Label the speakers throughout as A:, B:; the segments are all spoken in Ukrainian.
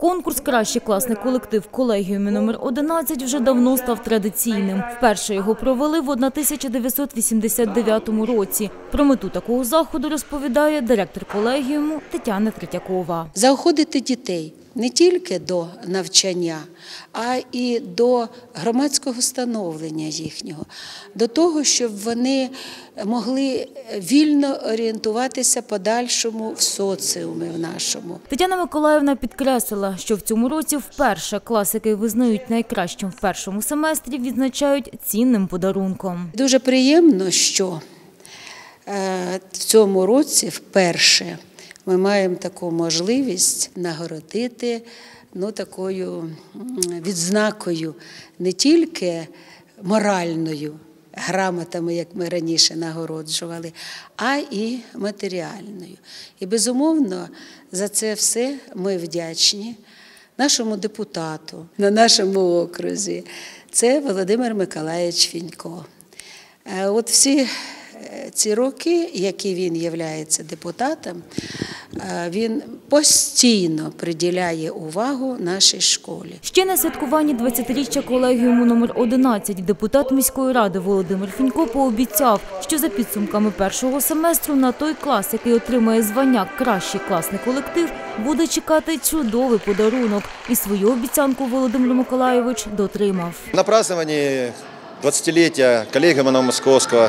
A: Конкурс Кращий класний колектив колегіумі номер 11 вже давно став традиційним. Вперше його провели в 1989 році. Про мету такого заходу розповідає директор колегіуму Тетяна Третьякова.
B: заохотити дітей не тільки до навчання, а і до громадського становлення їхнього, до того, щоб вони могли вільно орієнтуватися подальшому в соціумі в нашому.
A: Тетяна Миколаївна підкреслила, що в цьому році вперше клас, який визнають найкращим в першому семестрі, відзначають цінним подарунком.
B: Дуже приємно, що е, в цьому році вперше ми маємо таку можливість нагородити ну, такою відзнакою не тільки моральною грамотами, як ми раніше нагороджували, а і матеріальною. І безумовно за це все ми вдячні нашому депутату на нашому окрузі. Це Володимир Миколаївич Фінько. Е, От всі е, ці роки, які він є депутатом, він постійно приділяє увагу нашій школі.
A: Ще на святкуванні 20-річчя колегіуму номер 11 депутат міської ради Володимир Фінько пообіцяв, що за підсумками першого семестру на той клас, який отримає звання Кращий класний колектив, буде чекати чудовий подарунок. І свою обіцянку Володимир Миколайович дотримав.
C: На праздновании 20-летия коллегиума Московского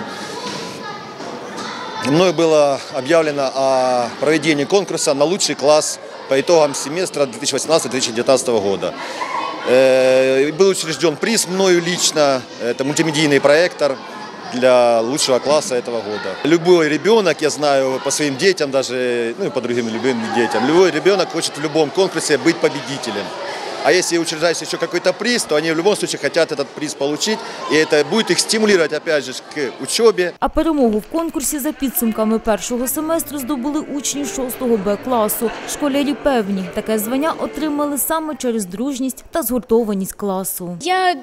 C: мною было объявлено о проведении конкурса на лучший класс по итогам семестра 2018-2019 года. Э, Был учрежден приз мною лично, это мультимедийный проектор для лучшего класса этого года. Любой ребенок, я знаю по своим детям даже, ну и по другим любым детям, любой ребенок хочет в любом конкурсе быть победителем. А если учреждается еще какой-то приз, то они в любом случае хотят этот приз получить, и это будет их стимулировать, опять же, к учебе.
A: А перемогу в конкурсі за підсумками першого семестру здобули учні 6 Б класу. Школярі певні, таке звання отримали саме через дружність та згуртованість класу.
D: Я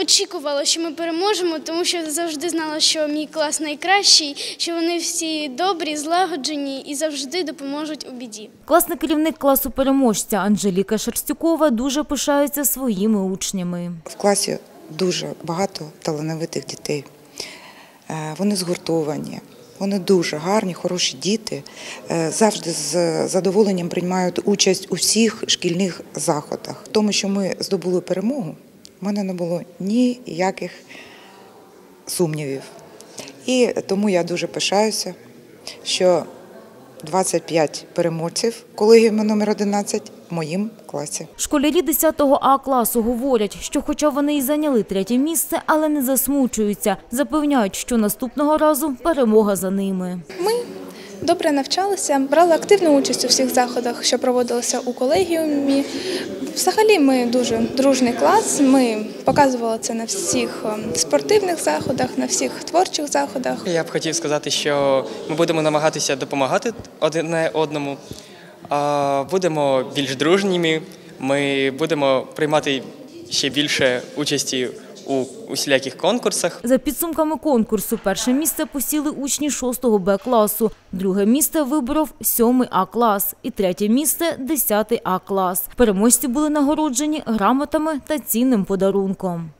D: очікувала, що ми переможемо, тому що завжди знала, що мій клас найкращий, що вони всі добрі, злагоджені і завжди допоможуть у біді.
A: Класний керівник класу переможця Анжеліка Шерстюкова дуже пишається своїми учнями.
E: В класі дуже багато талановитих дітей. Е, Вони згуртовані, вони дуже гарні, хороші діти. Е, Завжди з задоволенням приймають участь у всіх шкільних заходах. В тому, що ми здобули перемогу, в мене не було ніяких сумнівів. І тому я дуже пишаюся, що 25 переможців колегіуму номер 11 в моїм класі.
A: Школярі 10 А класу говорять, що хоча вони і зайняли третє місце, але не засмучуються. Запевняють, що наступного разу перемога за ними.
F: Ми добре навчалися, брали активну участь у всіх заходах, що проводилися у колегіумі. Взагалі, ми дуже дружний клас. Ми показували це на всіх ем, спортивних заходах, на всіх творчих заходах.
G: Я б хотів сказати, що ми будемо намагатися допомагати одне одному, будемо більш дружніми, ми будемо приймати ще більше участі у усіляких конкурсах.
A: За підсумками конкурсу, перше місце посіли учні 6 Б класу, друге місце виборов 7 А клас і третє місце 10 А клас. Переможці були нагороджені грамотами та цінним подарунком.